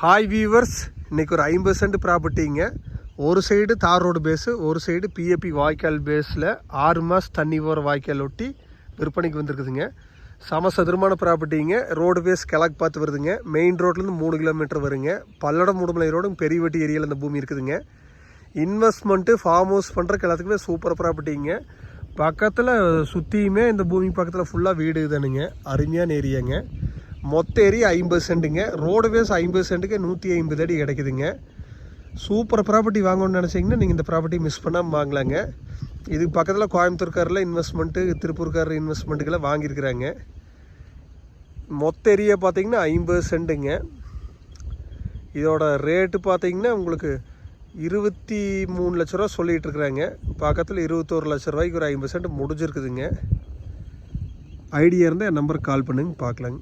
Hi viewers இன்றைக்கி ஒரு ஐம்பது சென்ட் ப்ராப்பர்ட்டிங்க ஒரு சைடு தார் ரோடு பேஸு ஒரு சைடு பிஏபி வாய்க்கால் பேஸில் ஆறு மாதம் தண்ணி போகிற வாய்க்கால் ஒட்டி விற்பனைக்கு வந்திருக்குதுங்க. சமசதுரமான ப்ராப்பர்ட்டிங்க ரோடு பேஸ் கிழக்கு பார்த்து வருதுங்க. மெயின் ரோட்லேருந்து மூணு கிலோமீட்டர் வருங்க. பல்லடம் முடுமலை ரோடும் பெரியவட்டி ஏரியாவில் இந்த பூமி இருக்குதுங்க. இன்வெஸ்ட்மெண்ட்டு ஃபார்ம் ஹவுஸ் பண்ணுறக்கு எல்லாத்துக்குமே சூப்பர் ப்ராப்பர்ட்டிங்க பக்கத்தில் சுற்றியுமே இந்த பூமி பக்கத்தில் ஃபுல்லாக வீடு தானுங்க. அருமையான ஏரியாங்க மொத்த ஏரியா ஐம்பது சென்ட்டுங்க. ரோடுவேஸ் ஐம்பது சென்ட்டுக்கு நூற்றி ஐம்பது அடி கிடைக்குதுங்க. சூப்பர் ப்ராப்பர்ட்டி வாங்கணும்னு நினச்சிங்கன்னா நீங்கள் இந்த ப்ராப்பர்ட்டி மிஸ் பண்ணாமல் வாங்கலாங்க. இதுக்கு பக்கத்தில் கோயம்புத்தூர்காரில் இன்வெஸ்ட்மெண்ட்டு திருப்பூர்காரில் இன்வெஸ்ட்மெண்ட்டுக்கெல்லாம் வாங்கியிருக்கிறாங்க. மொத்த ஏரியா பார்த்தீங்கன்னா ஐம்பது சென்ட்டுங்க. இதோட ரேட்டு பார்த்தீங்கன்னா உங்களுக்கு இருபத்தி மூணு லட்ச ரூபா சொல்லிகிட்டு இருக்கிறாங்க. பக்கத்தில் இருபத்தோரு லட்ச ரூபாய்க்கு ஒரு ஐம்பது சென்ட் முடிஞ்சிருக்குதுங்க. ஐடியா இருந்தால் என் நம்பருக்கு கால் பண்ணுங்க பார்க்கலாங்க.